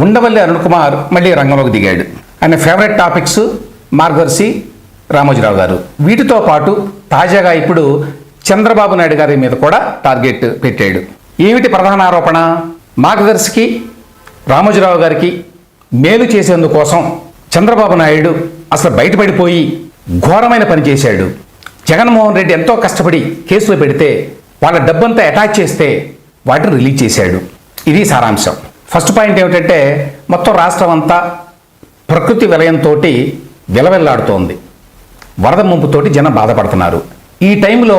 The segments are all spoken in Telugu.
ఉండవల్లి అరుణ్ కుమార్ మళ్ళీ రంగంలోకి దిగాడు. ఆయన ఫేవరెట్ టాపిక్స్ మార్గదర్శి రామోజీరావు గారు. వీటితో పాటు తాజాగా ఇప్పుడు చంద్రబాబు నాయుడు గారి మీద కూడా టార్గెట్ పెట్టాడు. ఏమిటి ప్రధాన ఆరోపణ? మార్గదర్శికి రామోజీరావు గారికి మేలు చేసేందుకోసం చంద్రబాబు నాయుడు అసలు బయటపడిపోయి ఘోరమైన పని చేశాడు. జగన్మోహన్ రెడ్డి ఎంతో కష్టపడి కేసులు పెడితే వాళ్ళ డబ్బంతా అటాచ్ చేస్తే వాటిని రిలీజ్ చేశాడు. ఇది సారాంశం. ఫస్ట్ పాయింట్ ఏమిటంటే మొత్తం రాష్ట్రం అంతా ప్రకృతి విలయంతో విలవెల్లాడుతోంది. వరద ముంపుతోటి జనం బాధపడుతున్నారు. ఈ టైంలో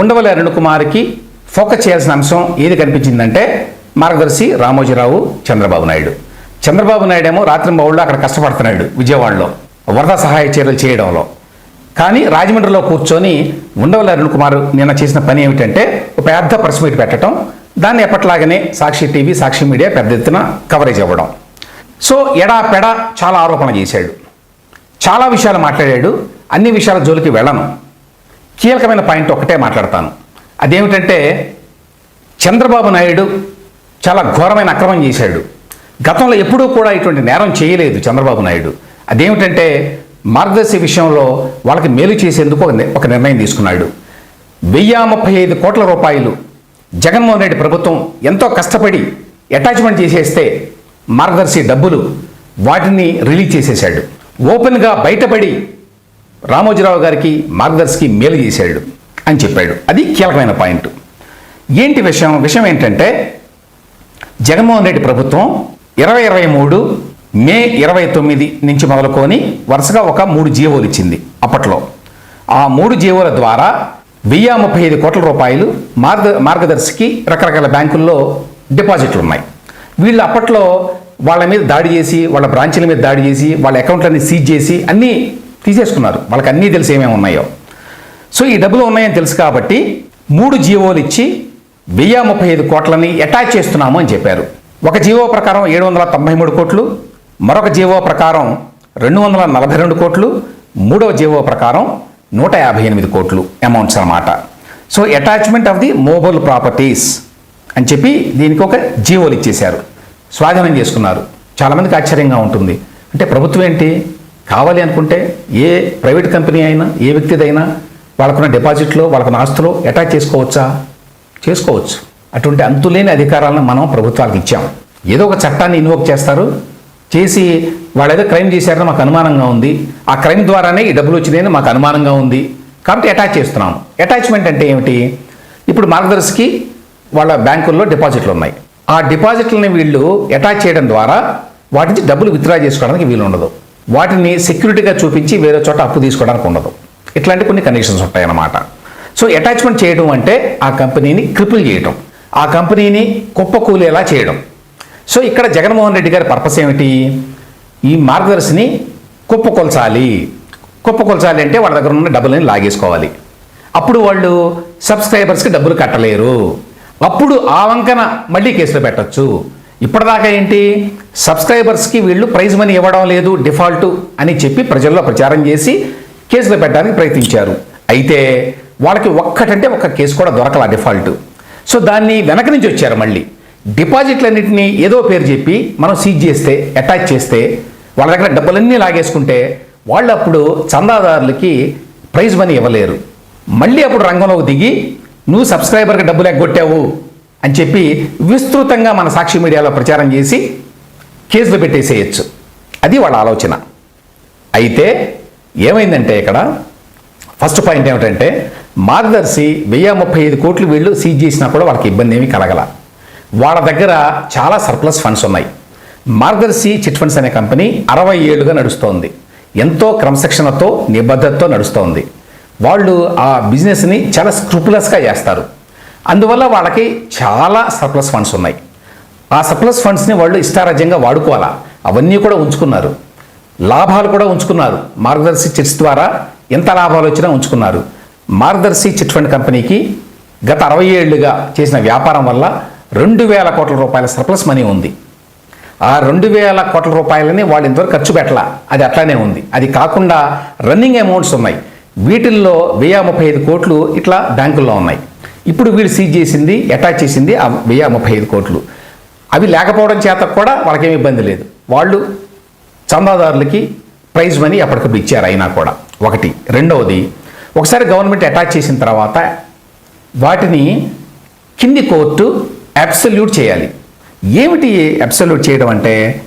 ఉండవల్లి అరుణ్ కుమార్కి ఫోకస్ చేయాల్సిన అంశం ఏది కనిపించిందంటే మార్గదర్శి రామోజీరావు చంద్రబాబు నాయుడు. చంద్రబాబు నాయుడు ఏమో రాత్రి బౌళ్ళు అక్కడ కష్టపడుతున్నాడు విజయవాడలో వరద సహాయ చర్యలు చేయడంలో. కానీ రాజమండ్రిలో కూర్చొని ఉండవల్లి అరుణ్ కుమార్ నిన్న చేసిన పని ఏమిటంటే ఒక పెద్ద ప్రెస్ మీట్ పెట్టడం దాన్ని ఎప్పట్లాగానే సాక్షి టీవీ సాక్షి మీడియా పెద్ద ఎత్తున కవరేజ్ ఇవ్వడం. సో ఎడా పెడ చాలా ఆరోపణ చేశాడు. చాలా విషయాలు మాట్లాడాడు. అన్ని విషయాల జోలికి వెళ్ళను. కీలకమైన పాయింట్ ఒకటే మాట్లాడతాను. అదేమిటంటే చంద్రబాబు నాయుడు చాలా ఘోరమైన అక్రమం చేశాడు. గతంలో ఎప్పుడూ కూడా ఇటువంటి నేరం చేయలేదు చంద్రబాబు నాయుడు. అదేమిటంటే మార్గదర్శి విషయంలో వాళ్ళకి మేలు చేసేందుకు ఒక ఒక నిర్ణయం తీసుకున్నాడు. వెయ్యి ముప్పై ఐదు కోట్ల రూపాయలు జగన్మోహన్ రెడ్డి ప్రభుత్వం ఎంతో కష్టపడి అటాచ్మెంట్ చేసేస్తే మార్గదర్శి డబ్బులు వాటిని రిలీజ్ చేసేశాడు. ఓపెన్గా బయటపడి రామోజీరావు గారికి మార్గదర్శికి మేలు చేశాడు అని చెప్పాడు. అది కీలకమైన పాయింట్. ఏంటి విషయం? విషయం ఏంటంటే జగన్మోహన్ రెడ్డి ప్రభుత్వం ఇరవై ఇరవై మూడు మే ఇరవై తొమ్మిది నుంచి మొదలుకొని వరుసగా ఒక మూడు జీవోలు ఇచ్చింది అప్పట్లో. ఆ మూడు జీవోల ద్వారా వెయ్యి ముప్పై ఐదు కోట్ల రూపాయలు మార్గ మార్గదర్శికి రకరకాల బ్యాంకుల్లో డిపాజిట్లు ఉన్నాయి. వీళ్ళు అప్పట్లో వాళ్ళ మీద దాడి చేసి వాళ్ళ బ్రాంచీల మీద దాడి చేసి వాళ్ళ అకౌంట్లన్నీ సీజ్ చేసి అన్నీ తీసేసుకున్నారు. వాళ్ళకి అన్నీ తెలిసి ఏమేమి ఉన్నాయో. సో ఈ డబ్బులు ఉన్నాయని తెలుసు కాబట్టి మూడు జీవోలు ఇచ్చి వెయ్యి ముప్పై ఐదు కోట్లని అటాచ్ చేస్తున్నాము అని చెప్పారు. ఒక జీవో ప్రకారం ఏడు వందల తొంభై మూడు కోట్లు మరొక జీవో ప్రకారం రెండు వందల నలభై రెండు కోట్లు మూడవ జీవో ప్రకారం నూట యాభై ఎనిమిది కోట్లు అమౌంట్స్ అన్నమాట. So attachment of the mobile properties అని చెప్పి దీనికి ఒక జీవోలు ఇచ్చేశారు. స్వాధీనం చేసుకున్నారు. చాలామందికి ఆశ్చర్యంగా ఉంటుంది. అంటే ప్రభుత్వం ఏంటి? కావాలి అనుకుంటే ఏ ప్రైవేట్ కంపెనీ అయినా ఏ వ్యక్తిదైనా వాళ్ళకున్న డిపాజిట్లో వాళ్ళకున్న ఆస్తులో అటాచ్ చేసుకోవచ్చా? చేసుకోవచ్చు. అటువంటి అంతులేని అధికారాలను మనం ప్రభుత్వాలకు ఇచ్చాం. ఏదో ఒక చట్టాన్ని ఇన్వోక్ చేస్తారు. చేసి వాళ్ళు ఏదో క్రైమ్ చేశారని మాకు అనుమానంగా ఉంది. ఆ క్రైమ్ ద్వారానే ఈ డబ్బులు వచ్చినాయని మాకు అనుమానంగా ఉంది. కాబట్టి అటాచ్ చేస్తున్నాము. అటాచ్మెంట్ అంటే ఏమిటి? ఇప్పుడు మార్గదర్శికి వాళ్ళ బ్యాంకుల్లో డిపాజిట్లు ఉన్నాయి. ఆ డిపాజిట్లని వీళ్ళు అటాచ్ చేయడం ద్వారా వాటి నుంచి డబ్బులు విత్డ్రా చేసుకోవడానికి వీలు ఉండదు వాటిని సెక్యూరిటీగా చూపించి వేరే చోట అప్పు తీసుకోవడానికి ఉండదు. ఇట్లాంటి కొన్ని కండిషన్స్ ఉంటాయన్నమాట. సో అటాచ్మెంట్ చేయడం అంటే ఆ కంపెనీని క్రిపుల్ చేయడం ఆ కంపెనీని కుప్పకూలేలా చేయడం. సో ఇక్కడ జగన్మోహన్ రెడ్డి గారి పర్పస్ ఏమిటి? ఈ మార్గదర్శిని కుప్పకొల్చాలి. కుప్పకొల్చాలి అంటే వాళ్ళ దగ్గర ఉన్న డబ్బులని లాగేసుకోవాలి. అప్పుడు వాళ్ళు సబ్స్క్రైబర్స్కి డబ్బులు కట్టలేరు. అప్పుడు ఆ వంకన మళ్ళీ కేసులు పెట్టచ్చు. ఇప్పటిదాకా ఏంటి? సబ్స్క్రైబర్స్కి వీళ్ళు ప్రైజ్ మనీ ఇవ్వడం లేదు డిఫాల్ట్ అని చెప్పి ప్రజల్లో ప్రచారం చేసి కేసులు పెట్టడానికి ప్రయత్నించారు. అయితే వాళ్ళకి ఒక్కటంటే ఒక్క కేసు కూడా దొరకల డిఫాల్ట్. సో దాన్ని వెనక నుంచి వచ్చారు మళ్ళీ. డిపాజిట్లన్నింటినీ ఏదో పేరు చెప్పి మనం సీజ్ చేస్తే అటాచ్ చేస్తే వాళ్ళ దగ్గర డబ్బులన్నీ లాగేసుకుంటే వాళ్ళు అప్పుడు చందాదారులకి ప్రైజ్ మనీ ఇవ్వలేరు. మళ్ళీ అప్పుడు రంగంలోకి దిగి నువ్వు సబ్స్క్రైబర్కి డబ్బులు ఎగ్గొట్టావు అని చెప్పి విస్తృతంగా మన సాక్షి మీడియాలో ప్రచారం చేసి కేసులు పెట్టేసేయచ్చు. అది వాళ్ళ ఆలోచన. అయితే ఏమైందంటే ఇక్కడ ఫస్ట్ పాయింట్ ఏమిటంటే మార్గదర్శి వెయ్యి ముప్పై ఐదు కోట్లు వీళ్ళు సీజ్ చేసినా కూడా వాళ్ళకి ఇబ్బంది ఏమీ కలగల. వాళ్ళ దగ్గర చాలా సర్ప్లస్ ఫండ్స్ ఉన్నాయి. మార్గదర్శి చిట్ ఫండ్స్ అనే కంపెనీ అరవై ఏళ్ళుగా నడుస్తోంది. ఎంతో క్రమశిక్షణతో నిబద్ధతతో నడుస్తోంది. వాళ్ళు ఆ బిజినెస్ని చాలా స్క్రూపులస్గా చేస్తారు. అందువల్ల వాళ్ళకి చాలా సర్ప్లస్ ఫండ్స్ ఉన్నాయి. ఆ సర్ప్లస్ ఫండ్స్ని వాళ్ళు ఇష్టారాజ్యంగా వాడుకోవాలా? అవన్నీ కూడా ఉంచుకున్నారు. లాభాలు కూడా ఉంచుకున్నారు. మార్గదర్శి చిట్స్ ద్వారా ఎంత లాభాలు వచ్చినా ఉంచుకున్నారు. మార్గదర్శి చిట్ ఫండ్ కంపెనీకి గత అరవై ఏళ్ళుగా చేసిన వ్యాపారం వల్ల రెండు వేల కోట్ల రూపాయల సర్ప్లస్ మనీ ఉంది. ఆ రెండు వేల కోట్ల రూపాయలని వాళ్ళు ఇంతవరకు ఖర్చు పెట్టలా. అది అట్లానే ఉంది. అది కాకుండా రన్నింగ్ అమౌంట్స్ ఉన్నాయి. వీటిల్లో వెయ్యి ముప్పై ఐదు కోట్లు ఇట్లా బ్యాంకుల్లో ఉన్నాయి. ఇప్పుడు వీళ్ళు సీజ్ చేసింది అటాచ్ చేసింది ఆ వెయ్యి ముప్పై ఐదు కోట్లు. అవి లేకపోవడం చేత కూడా వాళ్ళకేమి ఇబ్బంది లేదు. వాళ్ళు చందాదారులకి ప్రైజ్ మనీ ఎప్పటికప్పుడు ఇచ్చారు అయినా కూడా. ఒకటి. రెండవది ఒకసారి గవర్నమెంట్ అటాచ్ చేసిన తర్వాత వాటిని కింది కోర్టు అబ్సల్యూట్ చేయాలి. ఏమిటి అబ్సల్యూట్ చేయడం అంటే?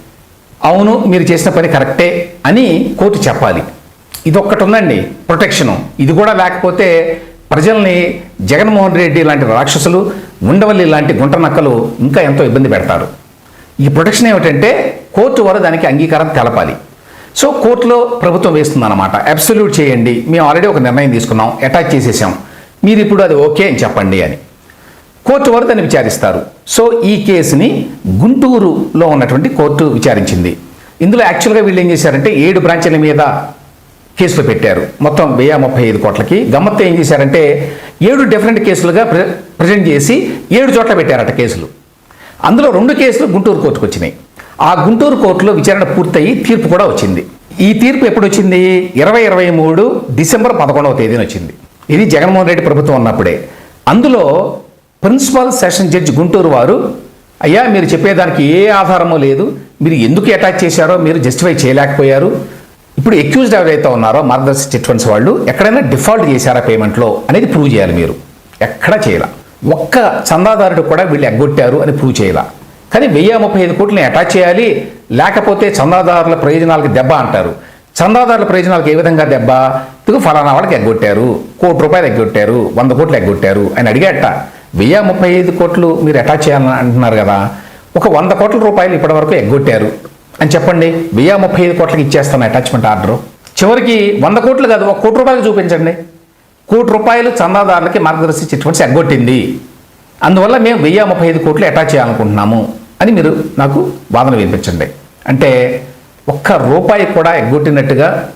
అవును మీరు చేసిన పని కరెక్టే అని కోర్టు చెప్పాలి. ఇది ఒక్కటి ఉందండి ప్రొటెక్షను. ఇది కూడా లేకపోతే ప్రజల్ని జగన్మోహన్ రెడ్డి లాంటి రాక్షసులు ఉండవల్లి లాంటి గుంట నక్కలు ఇంకా ఎంతో ఇబ్బంది పెడతారు. ఈ ప్రొటెక్షన్ ఏమిటంటే కోర్టు వారు దానికి అంగీకారం తెలపాలి. సో కోర్టులో ప్రభుత్వం వేస్తుందన్నమాట. అబ్సల్యూట్ చేయండి. మేము ఆల్రెడీ ఒక నిర్ణయం తీసుకున్నాం. అటాచ్ చేసేసాం. మీరు ఇప్పుడు అది ఓకే అని చెప్పండి అని. కోర్టు వారు దాన్ని విచారిస్తారు. సో ఈ కేసుని గుంటూరులో ఉన్నటువంటి కోర్టు విచారించింది. ఇందులో యాక్చువల్గా వీళ్ళు ఏం చేశారంటే ఏడు బ్రాంచ్ల మీద కేసులు పెట్టారు. మొత్తం వెయ్యి ముప్పై ఐదు కోట్లకి. గమ్మత్తు ఏం చేశారంటే ఏడు డిఫరెంట్ కేసులుగా ప్రె ప్రజెంట్ చేసి ఏడు చోట్ల పెట్టారట కేసులు. అందులో రెండు కేసులు గుంటూరు కోర్టుకు వచ్చినాయి. ఆ గుంటూరు కోర్టులో విచారణ పూర్తయి తీర్పు కూడా వచ్చింది. ఈ తీర్పు ఎప్పుడు వచ్చింది? ఇరవై ఇరవై మూడు డిసెంబర్ పదకొండవ తేదీన వచ్చింది. ఇది జగన్మోహన్ రెడ్డి ప్రభుత్వం ఉన్నప్పుడే. అందులో ప్రిన్సిపల్ సెషన్ జడ్జి గుంటూరు వారు అయ్యా మీరు చెప్పేదానికి ఏ ఆధారమో లేదు. మీరు ఎందుకు అటాచ్ చేశారో మీరు జస్టిఫై చేయలేకపోయారు. ఇప్పుడు ఎక్యూజ్డ్ ఎవరైతే ఉన్నారో మార్గదర్శి చిట్ ఫండ్స్ వాళ్ళు ఎక్కడైనా డిఫాల్ట్ చేశారా పేమెంట్లో అనేది ప్రూవ్ చేయాలి మీరు. ఎక్కడా చేయాల. ఒక్క చందాదారుడు కూడా వీళ్ళు ఎగ్గొట్టారు అని ప్రూవ్ చేయాల. కానీ వెయ్యి ముప్పై ఐదు కోట్లని అటాచ్ చేయాలి. లేకపోతే చందాదారుల ప్రయోజనాలకు దెబ్బ అంటారు. చందాదారుల ప్రయోజనాలకు ఏ విధంగా దెబ్బ? ఇదిగో ఫలానా వాళ్ళకి ఎగ్గొట్టారు. కోటి రూపాయలు ఎగ్గొట్టారు. వంద కోట్లు ఎగ్గొట్టారు. అని అడిగేట వెయ్యి ముప్పై ఐదు కోట్లు మీరు అటాచ్ చేయాలని అంటున్నారు కదా ఒక వంద కోట్ల రూపాయలు ఇప్పటివరకు ఎగ్గొట్టారు. అని చెప్పండి వెయ్యి ముప్పై ఐదు కోట్లకి ఇచ్చేస్తాను అటాచ్మెంట్ ఆర్డర్. చివరికి వంద కోట్లు కాదు ఒక కోటి రూపాయలు చూపించండి. కోటి రూపాయలు చందాదారులకి మార్గదర్శి చిట్ ఫండ్స్ ఎగ్గొట్టింది. అందువల్ల మేము వెయ్యి ముప్పై ఐదు కోట్లు అటాచ్ చేయాలనుకుంటున్నాము అని మీరు నాకు వాదన వినిపించండి. అంటే ఒక్క రూపాయి కూడా ఎగ్గొట్టినట్టుగా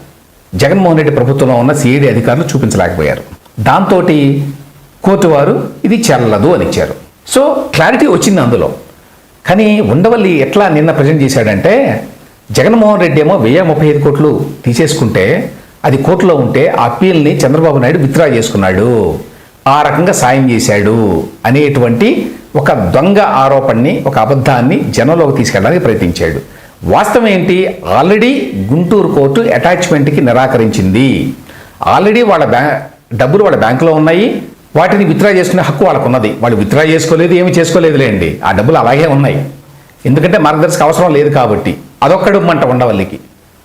జగన్మోహన్ రెడ్డి ప్రభుత్వంలో ఉన్న సిఐడి అధికారులు చూపించలేకపోయారు. దాంతో కోర్టు వారు ఇది చెల్లదు అని ఇచ్చారు. సో క్లారిటీ వచ్చింది అందులో. కానీ ఉండవల్లి ఎట్లా నిన్న ప్రజెంట్ చేశాడంటే జగన్మోహన్ రెడ్డి ఏమో వెయ్యి ముప్పై ఐదు కోట్లు తీసేసుకుంటే అది కోర్టులో ఉంటే ఆ అప్పీల్ని చంద్రబాబు నాయుడు విత్డ్రా చేసుకున్నాడు. ఆ రకంగా సాయం చేశాడు అనేటువంటి ఒక దొంగ ఆరోపణని ఒక అబద్ధాన్ని జనంలోకి తీసుకెళ్ళడానికి ప్రయత్నించాడు. వాస్తవం ఏంటి? ఆల్రెడీ గుంటూరు కోర్టు అటాచ్మెంట్కి నిరాకరించింది. ఆల్రెడీ వాళ్ళ బ్యా డబ్బులు వాళ్ళ బ్యాంకులో ఉన్నాయి. వాటిని విత్డ్రా చేసుకునే హక్కు వాళ్ళకు ఉన్నది వాళ్ళు విత్డ్రా చేసుకోలేదు ఏమి చేసుకోలేదులేండి. ఆ డబ్బులు అలాగే ఉన్నాయి. ఎందుకంటే మార్గదర్శక అవసరం లేదు కాబట్టి. అదొక్కడు మంట ఉండవల్లికి.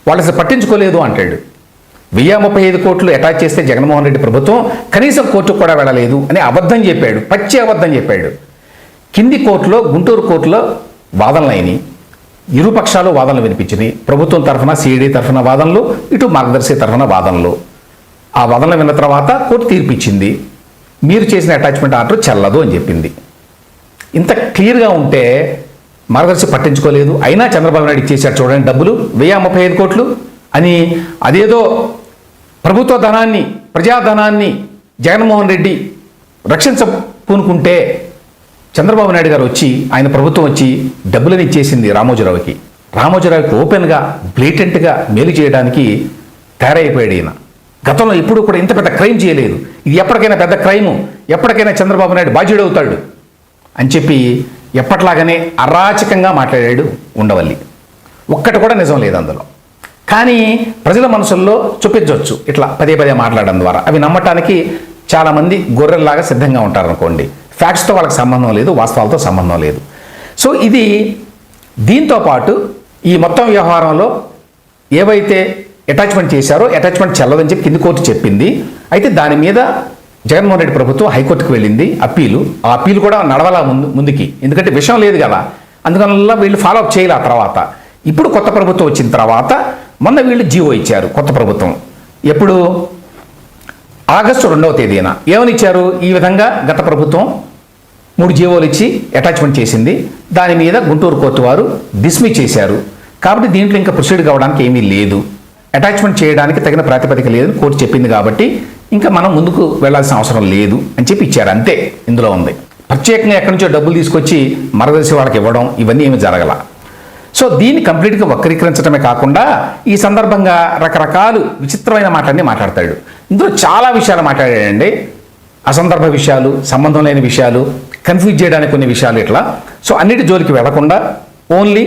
వాళ్ళు అసలు పట్టించుకోలేదు అంటాడు. వెయ్యి ముప్పై ఐదు కోట్లు అటాచ్ చేస్తే జగన్మోహన్ రెడ్డి ప్రభుత్వం కనీసం కోర్టుకు కూడా వెళ్ళలేదు అని అబద్ధం చెప్పాడు. పచ్చి అబద్ధం చెప్పాడు. కింది కోర్టులో గుంటూరు కోర్టులో వాదనలు అయినాయి ఇరుపక్షాలు వాదనలు వినిపించినాయి. ప్రభుత్వం తరఫున సిఐడి తరఫున వాదనలు ఇటు మార్గదర్శి తరఫున వాదనలు. ఆ వాదనలు విన్న తర్వాత కోర్టు తీర్పిచ్చింది. మీరు చేసిన అటాచ్మెంట్ ఆర్డర్ చెల్లదు అని చెప్పింది. ఇంత క్లియర్గా ఉంటే మార్గదర్శి పట్టించుకోలేదు. అయినా చంద్రబాబు నాయుడు ఇచ్చేశారు చూడండి డబ్బులు. వెయ్యి ముప్పై ఐదు కోట్లు అని అదేదో ప్రభుత్వ ధనాన్ని ప్రజాధనాన్ని జగన్మోహన్ రెడ్డి రక్షించ పూనుకుంటే చంద్రబాబు నాయుడు గారు వచ్చి ఆయన ప్రభుత్వం వచ్చి డబ్బులను ఇచ్చేసింది రామోజీరావుకి. రామోజీరావుకి ఓపెన్గా బ్లేటెంట్గా మేలు చేయడానికి తయారైపోయాడు ఈయన. గతంలో ఇప్పుడు కూడా ఇంత పెద్ద క్రైమ్ చేయలేదు. ఇది ఎప్పటికైనా పెద్ద క్రైము. ఎప్పటికైనా చంద్రబాబు నాయుడు బాధ్యుడవుతాడు అని చెప్పి ఎప్పట్లాగానే అరాచకంగా మాట్లాడాడు ఉండవల్లి. ఒక్కటి కూడా నిజం లేదు అందులో. కానీ ప్రజల మనసుల్లో చూపించవచ్చు ఇట్లా పదే పదే మాట్లాడడం ద్వారా. అవి నమ్మటానికి చాలామంది గొర్రెల్లాగా సిద్ధంగా ఉంటారనుకోండి. ఫ్యాక్ట్స్తో వాళ్ళకి సంబంధం లేదు వాస్తవాలతో సంబంధం లేదు. సో ఇది దీంతో పాటు ఈ మొత్తం వ్యవహారంలో ఏవైతే అటాచ్మెంట్ చేశారో అటాచ్మెంట్ చెల్లదని చెప్పి కింది కోర్టు చెప్పింది. అయితే దాని మీద జగన్మోహన్ రెడ్డి ప్రభుత్వం హైకోర్టుకు వెళ్ళింది అప్పీలు. ఆ అప్పీలు కూడా నడవలా ముందు ముందుకి. ఎందుకంటే విషయం లేదు కదా. అందువల్ల వీళ్ళు ఫాలో అప్ చేయాలి ఆ తర్వాత. ఇప్పుడు కొత్త ప్రభుత్వం వచ్చిన తర్వాత మొన్న వీళ్ళు జీవో ఇచ్చారు కొత్త ప్రభుత్వం. ఎప్పుడు? ఆగస్టు రెండవ తేదీన. ఏమని ఇచ్చారు? ఈ విధంగా గత ప్రభుత్వం మూడు జీవోలు ఇచ్చి అటాచ్మెంట్ చేసింది. దాని మీద గుంటూరు కోర్టు వారు డిస్మిస్ చేశారు. కాబట్టి దీంట్లో ఇంకా ప్రొసీడ్ కావడానికి ఏమీ లేదు. అటాచ్మెంట్ చేయడానికి తగిన ప్రాతిపదిక లేదని కోర్టు చెప్పింది కాబట్టి ఇంకా మనం ముందుకు వెళ్ళాల్సిన అవసరం లేదు అని చెప్పి ఇచ్చారు అంతే ఇందులో ఉంది. ప్రత్యేకంగా ఎక్కడి నుంచో డబ్బులు తీసుకొచ్చి మరదర్శి వాళ్ళకి ఇవ్వడం ఇవన్నీ ఏమి జరగల. సో దీన్ని కంప్లీట్గా వక్రీకరించడమే కాకుండా ఈ సందర్భంగా రకరకాలు విచిత్రమైన మాటలన్నీ మాట్లాడతాడు. ఇందులో చాలా విషయాలు మాట్లాడాడండి. అసందర్భ విషయాలు సంబంధం లేని విషయాలు కన్ఫ్యూజ్ చేయడానికి కొన్ని విషయాలు ఇట్లా. సో అన్నిటి జోలికి వెళ్ళకుండా ఓన్లీ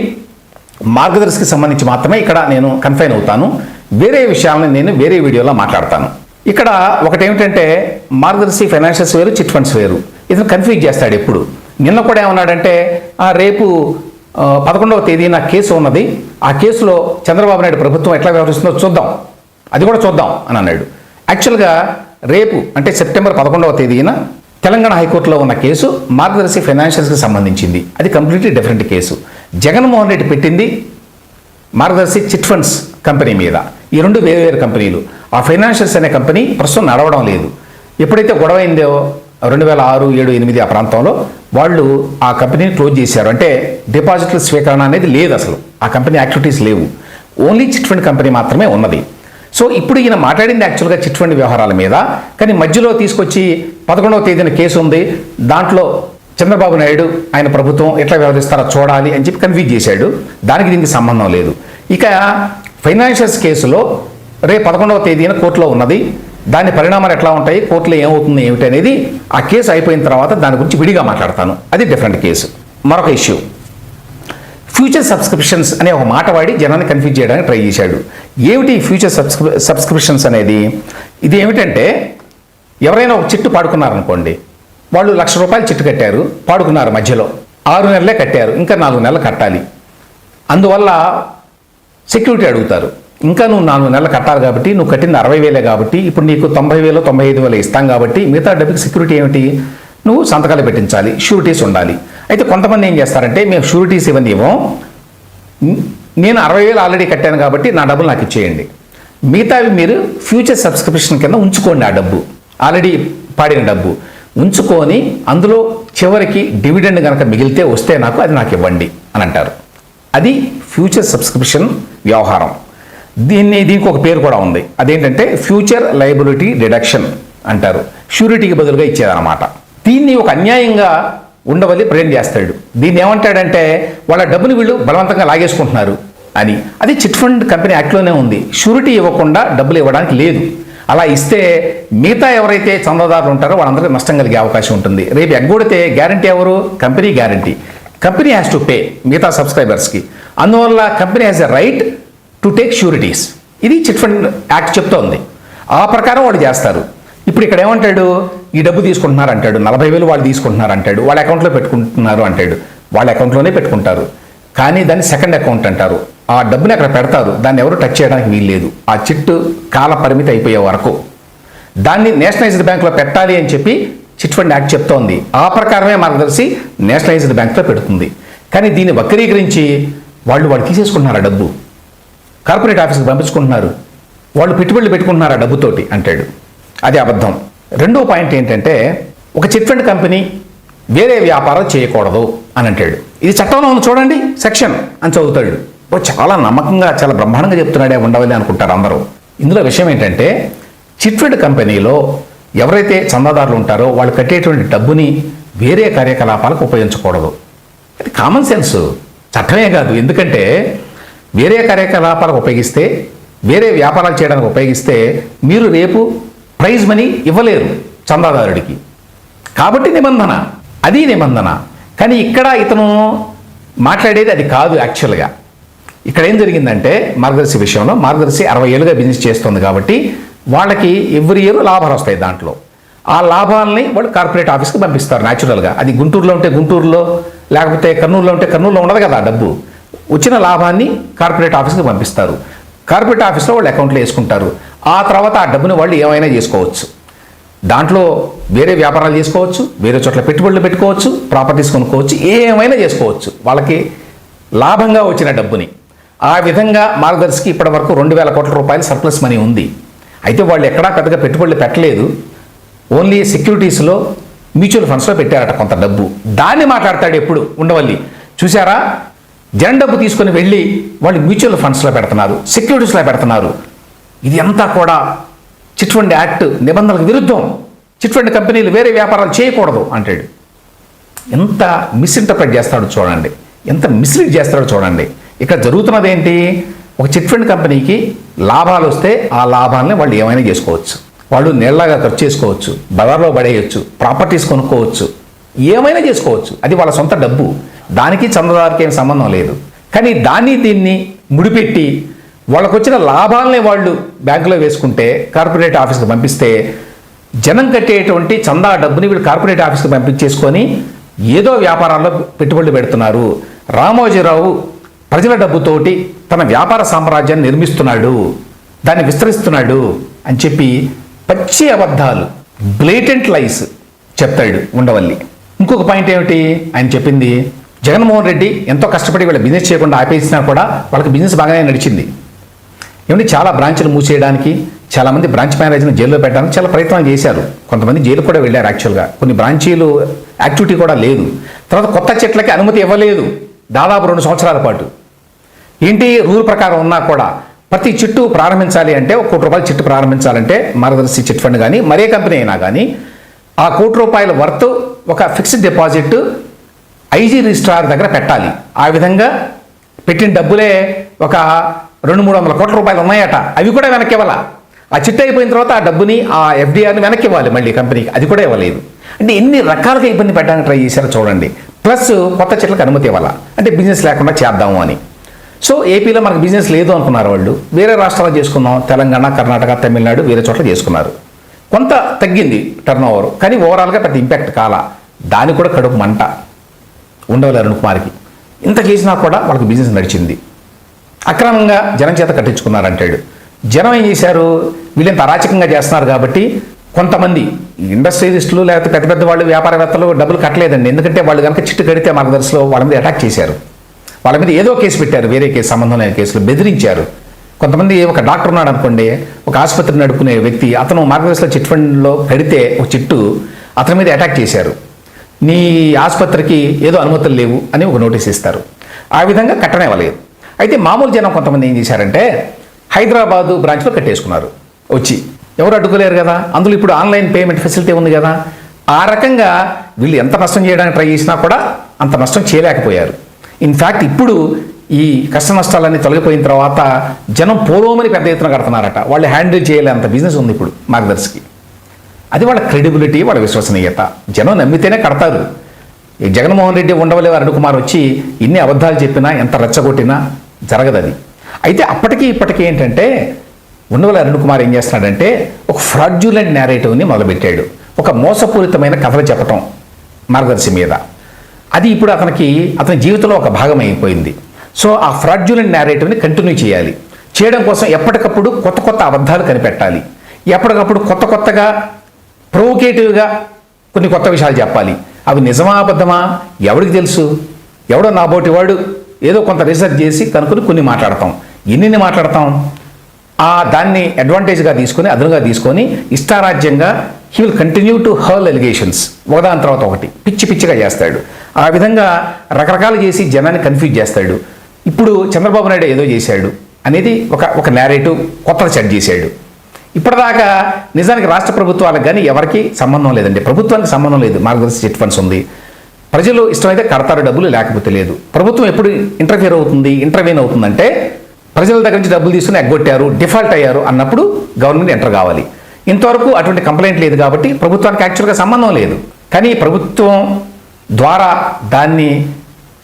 మార్గదర్శికి సంబంధించి మాత్రమే ఇక్కడ నేను కన్ఫైన్ అవుతాను. వేరే విషయాలను నేను వేరే వీడియోలో మాట్లాడతాను. ఇక్కడ ఒకటేమిటంటే మార్గదర్శి ఫైనాన్షియల్స్ వేరు చిట్ ఫండ్స్ వేరు. ఇతను కన్ఫ్యూజ్ చేస్తాడు ఎప్పుడు. నిన్న కూడా ఏమన్నాడంటే "ఆ, రేపు పదకొండవ తేదీన కేసు ఉన్నది. ఆ కేసులో చంద్రబాబు నాయుడు ప్రభుత్వం ఎట్లా వ్యవహరిస్తుందో చూద్దాం. అది కూడా చూద్దాం. అని అన్నాడు. యాక్చువల్గా రేపు అంటే సెప్టెంబర్ పదకొండవ తేదీన తెలంగాణ హైకోర్టులో ఉన్న కేసు మార్గదర్శి ఫైనాన్షియల్స్కి సంబంధించింది. అది completely different case. Jaganmohan Reddy పెట్టింది మార్గదర్శి చిట్ ఫండ్స్ కంపెనీ మీద. ఈ రెండు వేరు వేరు కంపెనీలు. ఆ ఫైనాన్షియల్స్ అనే కంపెనీ ప్రస్తుతం నడవడం లేదు. ఎప్పుడైతే గొడవ అయిందో రెండు వేల ఆరు ఏడు ఎనిమిది ఆ ప్రాంతంలో వాళ్ళు ఆ కంపెనీని క్లోజ్ చేశారు. అంటే డిపాజిట్ల స్వీకరణ అనేది లేదు అసలు. ఆ కంపెనీ యాక్టివిటీస్ లేవు. ఓన్లీ చిట్ ఫండ్ కంపెనీ మాత్రమే ఉన్నది. సో ఇప్పుడు ఈయన మాట్లాడింది యాక్చువల్గా చిట్ ఫండ్ వ్యవహారాల మీద. కానీ మధ్యలో తీసుకొచ్చి పదకొండవ తేదీన కేసు ఉంది. దాంట్లో చంద్రబాబు నాయుడు ఆయన ప్రభుత్వం ఎట్లా వ్యవహరిస్తారో చూడాలి అని చెప్పి కన్ఫ్యూజ్ చేశాడు. దానికి దీనికి సంబంధం లేదు. ఇక ఫైనాన్షియల్స్ కేసులో రేపు పదకొండవ తేదీన కోర్టులో ఉన్నది. దాని పరిణామాలు ఎట్లా ఉంటాయి? కోర్టులో ఏమవుతుంది ఏమిటి అనేది ఆ కేసు అయిపోయిన తర్వాత దాని గురించి విడిగా మాట్లాడతాను. అది డిఫరెంట్ కేసు. మరొక ఇష్యూ ఫ్యూచర్ సబ్స్క్రిప్షన్స్ అనే ఒక మాట వాడి జనాన్ని కన్ఫ్యూజ్ చేయడానికి ట్రై చేశాడు. ఏమిటి ఫ్యూచర్ సబ్స్క్రి సబ్స్క్రిప్షన్స్ అనేది? ఇది ఏమిటంటే ఎవరైనా ఒక చిట్టు పాడుకున్నారనుకోండి వాళ్ళు లక్ష రూపాయలు చిట్టు కట్టారు పాడుకున్నారు మధ్యలో. ఆరు నెలలే కట్టారు ఇంకా నాలుగు నెలలు కట్టాలి. అందువల్ల సెక్యూరిటీ అడుగుతారు. ఇంకా నువ్వు నాలుగు నెలలు కట్టాలి కాబట్టి నువ్వు కట్టింది అరవై వేలే కాబట్టి ఇప్పుడు నీకు తొంభై వేలు తొంభై ఐదు వేలు ఇస్తాం కాబట్టి మిగతా డబ్బుకి సెక్యూరిటీ ఏమిటి? నువ్వు సంతకాలు పెట్టించాలి షూరిటీస్ ఉండాలి. అయితే కొంతమంది ఏం చేస్తారంటే మేము షూరిటీస్ ఇవన్నీ ఇవ్వం. నేను అరవై వేలు ఆల్రెడీ కట్టాను కాబట్టి నా డబ్బులు నాకు ఇచ్చేయండి. మిగతావి మీరు ఫ్యూచర్ సబ్స్క్రిప్షన్ కింద ఉంచుకోండి ఆ డబ్బు. ఆల్రెడీ పాడిన డబ్బు. ఉంచుకొని అందులో చివరికి డివిడెండ్ కనుక మిగిలితే వస్తే నాకు అది నాకు ఇవ్వండి అని అంటారు. అది ఫ్యూచర్ సబ్స్క్రిప్షన్ వ్యవహారం. దీన్ని దీనికి ఒక పేరు కూడా ఉంది. అదేంటంటే ఫ్యూచర్ లయబిలిటీ డిడక్షన్ అంటారు. షూరిటీకి బదులుగా ఇచ్చేదన్నమాట. దీన్ని ఒక అన్యాయంగా ఉండవల్లి ప్రజెంట్ చేస్తాడు. దీన్ని ఏమంటాడంటే వాళ్ళ డబ్బుని వీళ్ళు బలవంతంగా లాగేసుకుంటున్నారు అని. అది చిట్ ఫండ్ కంపెనీ యాక్ట్లోనే ఉంది. షూరిటీ ఇవ్వకుండా డబ్బులు ఇవ్వడానికి లేదు. అలా ఇస్తే మిగతా ఎవరైతే చందాదారులు ఉంటారో వాళ్ళందరికీ నష్టం కలిగే అవకాశం ఉంటుంది. రేపు ఎగ్గొడితే గ్యారంటీ ఎవరు? Company guarantee. Company has to pay మిగతా సబ్స్క్రైబర్స్కి. అందువల్ల company has a right to take sureties ఇది చిట్ ఫండ్ యాక్ట్ చెప్తోంది. ఆ ప్రకారం వాడు చేస్తారు. ఇప్పుడు ఇక్కడ ఏమంటాడు? ఈ డబ్బు తీసుకుంటున్నారు అంటాడు. నలభై వేలు వాళ్ళు తీసుకుంటున్నారు అంటాడు. వాళ్ళ అకౌంట్లో పెట్టుకుంటున్నారు అంటాడు. వాళ్ళ అకౌంట్లోనే పెట్టుకుంటారు. కానీ దాన్ని సెకండ్ అకౌంట్ అంటారు. ఆ డబ్బుని అక్కడ పెడతారు. దాన్ని ఎవరు టచ్ చేయడానికి వీల్లేదు. ఆ చిట్టు కాల పరిమితి అయిపోయే వరకు. దాన్ని నేషనలైజ్డ్ బ్యాంకులో పెట్టాలి అని చెప్పి చిట్ ఫండ్ యాక్ట్ చెప్తోంది. ఆ ప్రకారమే మార్గదర్శి నేషనలైజ్డ్ బ్యాంక్లో పెడుతుంది. కానీ దీన్ని వక్రీకరించి వాళ్ళు వాళ్ళు తీసేసుకుంటున్నారు ఆ డబ్బు. కార్పొరేట్ ఆఫీస్కి పంపించుకుంటున్నారు. వాళ్ళు పెట్టుబడులు పెట్టుకుంటున్నారు ఆ డబ్బుతోటి? అంటాడు. అది అబద్ధం. రెండో పాయింట్ ఏంటంటే ఒక చిట్ ఫండ్ కంపెనీ వేరే వ్యాపారం చేయకూడదు అని అంటాడు. ఇది చట్టంలో ఉంది చూడండి సెక్షన్ అని చదువుతాడు. ఓ చాలా నమ్మకంగా చాలా బ్రహ్మాండంగా చెప్తున్నాడే ఉండవని అనుకుంటారు అందరూ. ఇందులో విషయం ఏంటంటే చిట్ ఫండ్ కంపెనీలో ఎవరైతే చందాదారులు ఉంటారో వాళ్ళు కట్టేటువంటి డబ్బుని వేరే కార్యకలాపాలకు ఉపయోగించకూడదు. అది కామన్ సెన్స్. చట్టమే కాదు. ఎందుకంటే వేరే కార్యకలాపాలకు ఉపయోగిస్తే వేరే వ్యాపారాలు చేయడానికి ఉపయోగిస్తే మీరు రేపు ప్రైజ్ మనీ ఇవ్వలేరు చందాదారుడికి. కాబట్టి నిబంధన. అది నిబంధన. కానీ ఇక్కడ ఇతను మాట్లాడేది అది కాదు యాక్చువల్గా ఇక్కడ ఏం జరిగిందంటే మార్గదర్శి విషయంలో మార్గదర్శి అరవై ఏళ్ళుగా బిజినెస్ చేస్తుంది కాబట్టి వాళ్ళకి ఎవ్రీ ఇయర్ లాభాలు వస్తాయి దాంట్లో. ఆ లాభాలని వాళ్ళు కార్పొరేట్ ఆఫీస్కి పంపిస్తారు న్యాచురల్గా అది గుంటూరులో ఉంటే గుంటూరులో లేకపోతే కర్నూలులో ఉంటే కర్నూలులో ఉండదు కదా డబ్బు. వచ్చిన లాభాన్ని కార్పొరేట్ ఆఫీస్కి పంపిస్తారు. కార్పొరేట్ ఆఫీస్లో వాళ్ళు అకౌంట్లో వేసుకుంటారు. ఆ తర్వాత ఆ డబ్బుని వాళ్ళు ఏమైనా చేసుకోవచ్చు. దాంట్లో వేరే వ్యాపారాలు చేసుకోవచ్చు వేరే చోట్ల పెట్టుబడులు పెట్టుకోవచ్చు ప్రాపర్టీస్ కొనుక్కోవచ్చు ఏమైనా చేసుకోవచ్చు. వాళ్ళకి లాభంగా వచ్చిన డబ్బుని. ఆ విధంగా మార్గదర్శికి ఇప్పటి వరకు రెండు వేల కోట్ల రూపాయల సర్ప్లస్ మనీ ఉంది. అయితే వాళ్ళు ఎక్కడా పెద్దగా పెట్టుబడులు పెట్టలేదు. ఓన్లీ సెక్యూరిటీస్లో మ్యూచువల్ ఫండ్స్లో పెట్టారట కొంత డబ్బు. దాన్ని మాట్లాడతాడు ఎప్పుడు ఉండవల్లి. చూసారా జన్ డబ్బు తీసుకొని వెళ్ళి వాళ్ళు మ్యూచువల్ ఫండ్స్లో పెడుతున్నారు సెక్యూరిటీస్లో పెడుతున్నారు. ఇది అంతా కూడా చిట్ ఫండ్ యాక్ట్ నిబంధనలకు విరుద్ధం. చిట్ ఫండ్ కంపెనీలు వేరే వ్యాపారాలు చేయకూడదు అంటాడు. ఎంత మిస్ఇంటర్ప్రెట్ చేస్తాడో చూడండి. ఎంత మిస్లీడ్ చేస్తాడో చూడండి. ఇక్కడ జరుగుతున్నది ఏంటి? ఒక చిట్ ఫండ్ కంపెనీకి లాభాలు వస్తే ఆ లాభాలని వాళ్ళు ఏమైనా చేసుకోవచ్చు. వాళ్ళు నీళ్ళగా ఖర్చు చేసుకోవచ్చు బజార్లో పడేయచ్చు ప్రాపర్టీస్ కొనుక్కోవచ్చు. ఏమైనా చేసుకోవచ్చు. అది వాళ్ళ సొంత డబ్బు. దానికి చంద్రబాబుకి ఏం సంబంధం లేదు. కానీ దాన్ని దీన్ని ముడిపెట్టి వాళ్ళకు వచ్చిన లాభాలనే వాళ్ళు బ్యాంకులో వేసుకుంటే కార్పొరేట్ ఆఫీస్కి పంపిస్తే జనం కట్టేటువంటి చందా డబ్బుని వీళ్ళు కార్పొరేట్ ఆఫీస్కి పంపించేసుకొని ఏదో వ్యాపారాల్లో పెట్టుబడులు పెడుతున్నారు. రామోజీరావు ప్రజల డబ్బుతోటి తన వ్యాపార సామ్రాజ్యాన్ని నిర్మిస్తున్నాడు దాన్ని విస్తరిస్తున్నాడు అని చెప్పి పచ్చి అబద్ధాలు బ్లేటెంట్ లైస్ చెప్తాడు ఉండవల్లి. ఇంకొక పాయింట్ ఏమిటి? ఆయన చెప్పింది జగన్మోహన్ రెడ్డి ఎంతో కష్టపడి వీళ్ళ బిజినెస్ చేయకుండా ఆపేసినా కూడా వాళ్ళకి బిజినెస్ బాగానే నడిచింది. ఏమంటే చాలా బ్రాంచ్లు మూసేయడానికి చాలామంది బ్రాంచ్ మేనేజర్ని జైల్లో పెట్టడానికి చాలా ప్రయత్నాలు చేశారు. కొంతమంది జైలు కూడా వెళ్ళారు యాక్చువల్గా కొన్ని బ్రాంచీలు యాక్టివిటీ కూడా లేదు. తర్వాత కొత్త చెట్లకి అనుమతి ఇవ్వలేదు. దాదాపు రెండు సంవత్సరాల పాటు. ఏంటి రూల్ ప్రకారం ఉన్నా కూడా ప్రతి చిట్టు ప్రారంభించాలి అంటే ఒక కోటి రూపాయల చిట్టు ప్రారంభించాలంటే మార్గదర్శి చిట్ ఫండ్ కానీ మరే కంపెనీ అయినా కానీ ఆ కోటి రూపాయల వర్త్ ఒక ఫిక్స్డ్ డిపాజిట్ ఐజీ రిజిస్ట్రార్ దగ్గర పెట్టాలి. ఆ విధంగా పెట్టిన డబ్బులే ఒక రెండు మూడు వందల కోట్ల రూపాయలు ఉన్నాయట. అవి కూడా వెనక్కి ఇవ్వాలా? ఆ చిట్ అయిపోయిన తర్వాత ఆ డబ్బుని ఆ ఎఫ్డీఆర్ని వెనక్కి ఇవ్వాలి మళ్ళీ కంపెనీకి. అది కూడా ఇవ్వలేదు. అంటే ఎన్ని రకాలుగా ఇబ్బంది పెట్టడానికి ట్రై చేశారో చూడండి. ప్లస్ కొత్త చెట్లకు అనుమతి ఇవ్వాలా? అంటే బిజినెస్ లేకుండా చేద్దాము అని. సో ఏపీలో మనకు బిజినెస్ లేదు అనుకున్నారు వాళ్ళు. వేరే రాష్ట్రాల్లో చేసుకుందాం. తెలంగాణ కర్ణాటక తమిళనాడు వేరే చోట్ల చేసుకున్నారు. కొంత తగ్గింది టర్న్ ఓవర్ కానీ ఓవరాల్గా పెద్ద ఇంపాక్ట్ కాల. దాని కూడా కడుపు మంట. ఉండవల్లి అరుణ్ కుమార్కి ఇంత చేసినా కూడా వాళ్ళకి బిజినెస్ నడిచింది. అక్రమంగా జనం చేత కట్టించుకున్నారంటాడు. జనం ఏం చేశారు? వీళ్ళంత అరాచకంగా చేస్తున్నారు కాబట్టి కొంతమంది ఇండస్ట్రియలిస్టులు లేకపోతే పెద్ద పెద్ద వాళ్ళు వ్యాపారవేత్తలు డబ్బులు కట్టలేదండి. ఎందుకంటే వాళ్ళు కనుక చిట్టు కడితే మార్గదర్శిలో వాళ్ళ మీద అటాక్ చేశారు. వాళ్ళ మీద ఏదో కేసు పెట్టారు. వేరే కేసు సంబంధం లేని కేసులు బెదిరించారు. కొంతమంది ఒక డాక్టర్ ఉన్నాడు అనుకోండి ఒక ఆసుపత్రి నడుపుకునే వ్యక్తి అతను మార్గదర్శిలో చిట్ ఫండ్లో కడితే ఒక చిట్టు అతని మీద అటాక్ చేశారు. నీ ఆసుపత్రికి ఏదో అనుమతులు లేవు అని ఒక నోటీస్ ఇస్తారు. ఆ విధంగా కట్టనివ్వలేదు అయితే మామూలు జనం కొంతమంది ఏం చేశారంటే హైదరాబాదు బ్రాంచ్లో కట్టేసుకున్నారు. వచ్చి ఎవరు అడ్డుకోలేరు కదా? అందులో ఇప్పుడు ఆన్లైన్ పేమెంట్ ఫెసిలిటీ ఉంది కదా? ఆ రకంగా వీళ్ళు ఎంత నష్టం చేయడానికి ట్రై చేసినా కూడా అంత నష్టం చేయలేకపోయారు. ఇన్ఫ్యాక్ట్ ఇప్పుడు ఈ కష్ట నష్టాలన్నీ తొలగిపోయిన తర్వాత జనం పూర్వమని పెద్ద ఎత్తున కడుతున్నారట. వాళ్ళు హ్యాండిల్ చేయలేంత బిజినెస్ ఉంది ఇప్పుడు మార్గదర్శికి. అది వాళ్ళ క్రెడిబిలిటీ వాళ్ళ విశ్వసనీయత. జనం నమ్మితేనే కడతారు. జగన్మోహన్ రెడ్డి ఉండవలే అరుణ్ కుమార్ వచ్చి ఇన్ని అబద్ధాలు చెప్పినా ఎంత రెచ్చగొట్టినా జరగదు అది అయితే అప్పటికి ఇప్పటికీ ఏంటంటే ఉండవల అరుణ్ కుమార్ ఏం చేస్తున్నాడంటే ఒక ఫ్రాడ్యులెంట్ నేరేటివ్ని మొదలుపెట్టాడు. ఒక మోసపూరితమైన కథలు చెప్పటం మార్గదర్శి మీద. అది ఇప్పుడు అతనికి అతని జీవితంలో ఒక భాగం అయిపోయింది. సో ఆ ఫ్రాడ్యులెంట్ నేరేటివ్ని కంటిన్యూ చేయాలి. చేయడం కోసం ఎప్పటికప్పుడు కొత్త కొత్త అబద్ధాలు కనిపెట్టాలి. ఎప్పటికప్పుడు కొత్త కొత్తగా ప్రొవోకేటివ్గా కొన్ని కొత్త విషయాలు చెప్పాలి. అవి నిజమా అబద్ధమా? ఎవరికి తెలుసు? ఎవడో నాబోటి వాడు ఏదో కొంత రీసెర్చ్ చేసి కనుక్కొని కొన్ని మాట్లాడతాం. ఎన్నిన్ని మాట్లాడతాం? ఆ దాన్ని అడ్వాంటేజ్గా తీసుకొని అదునుగా తీసుకొని ఇష్టారాజ్యంగా he will continue to hurl allegations ఒకదాని తర్వాత ఒకటి. పిచ్చి పిచ్చిగా చేస్తాడు. ఆ విధంగా రకరకాలు చేసి జనాన్ని కన్ఫ్యూజ్ చేస్తాడు. ఇప్పుడు చంద్రబాబు నాయుడు ఏదో చేశాడు అనేది ఒక ఒక నేరేటివ్ కొత్తది సెట్ చేశాడు. ఇప్పటిదాకా నిజానికి రాష్ట్ర ప్రభుత్వాలకు కానీ ఎవరికి సంబంధం లేదండి. ప్రభుత్వానికి సంబంధం లేదు. మార్గదర్శి చిట్ ఫండ్స్ ఉంది. ప్రజలు ఇష్టమైతే కడతారు డబ్బులు లేకపోతే లేదు. ప్రభుత్వం ఎప్పుడు ఇంటర్ఫియర్ అవుతుంది? ఇంటర్వ్యూన్ అవుతుందంటే ప్రజల దగ్గర నుంచి డబ్బులు తీసుకుని ఎగ్గొట్టారు డిఫాల్ట్ అయ్యారు అన్నప్పుడు గవర్నమెంట్ ఎంటర్ కావాలి. ఇంతవరకు అటువంటి కంప్లైంట్ లేదు కాబట్టి ప్రభుత్వానికి యాక్చువల్గా సంబంధం లేదు. కానీ ప్రభుత్వం ద్వారా దాన్ని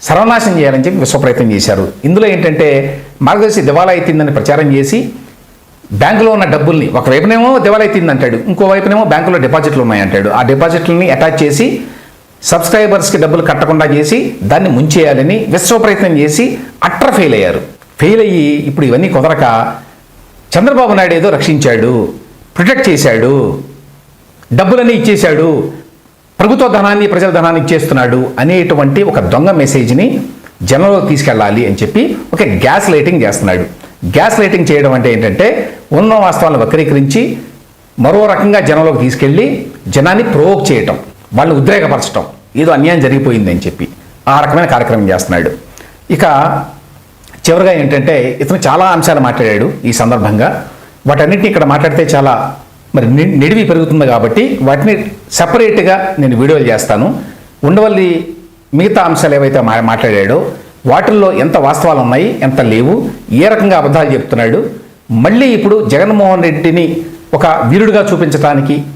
సర్వనాశనం చేయాలని చెప్పి విశ్వప్రయత్నం చేశారు. ఇందులో ఏంటంటే మార్గదర్శి దివాలా ఎత్తిందని ప్రచారం చేసి బ్యాంకులో ఉన్న డబ్బుల్ని ఒకవైపునేమో దివాలైతుంది అంటాడు ఇంకో వైపునేమో బ్యాంకులో డిపాజిట్లు ఉన్నాయంటాడు ఆ డిపాజిట్లని అటాచ్ చేసి సబ్స్క్రైబర్స్కి డబ్బులు కట్టకుండా చేసి దాన్ని ముంచేయాలని విశ్వ ప్రయత్నం చేసి అట్ర ఫెయిల్ అయ్యారు ఫెయిల్ అయ్యి ఇప్పుడు ఇవన్నీ కుదరక చంద్రబాబు నాయుడు ఏదో రక్షించాడు ప్రొటెక్ట్ చేశాడు డబ్బులన్నీ ఇచ్చేశాడు ప్రభుత్వ ధనాన్ని ప్రజల ధనాన్ని ఇచ్చేస్తున్నాడు అనేటువంటి ఒక దొంగ మెసేజ్ని జనంలోకి తీసుకెళ్ళాలి అని చెప్పి ఒక గ్యాస్ లైటింగ్ చేస్తున్నాడు. గ్యాస్ లైటింగ్ చేయడం అంటే ఏంటంటే ఉన్న వాస్తవాలను వక్రీకరించి మరో రకంగా జనంలోకి తీసుకెళ్ళి జనాన్ని ప్రోవోక్ చేయటం వాళ్ళని ఉద్రేకపరచడం ఏదో అన్యాయం జరిగిపోయింది అని చెప్పి ఆ రకమైన కార్యక్రమం చేస్తున్నాడు. ఇక చివరిగా ఏంటంటే ఇతను చాలా అంశాలు మాట్లాడాడు ఈ సందర్భంగా. వాటన్నిటిని ఇక్కడ మాట్లాడితే చాలా మరి నిడివి పెరుగుతుంది కాబట్టి వాటిని సపరేట్గా నేను వీడియోలు చేస్తాను. ఉండవల్లి మిగతా అంశాలు ఏవైతే మాట్లాడాడో వాటిల్లో ఎంత వాస్తవాలు ఉన్నాయి ఎంత లేవు ఏ రకంగా అబద్ధాలు చెప్తున్నాడు మళ్ళీ ఇప్పుడు జగన్మోహన్ రెడ్డిని ఒక వీరుడిగా చూపించడానికి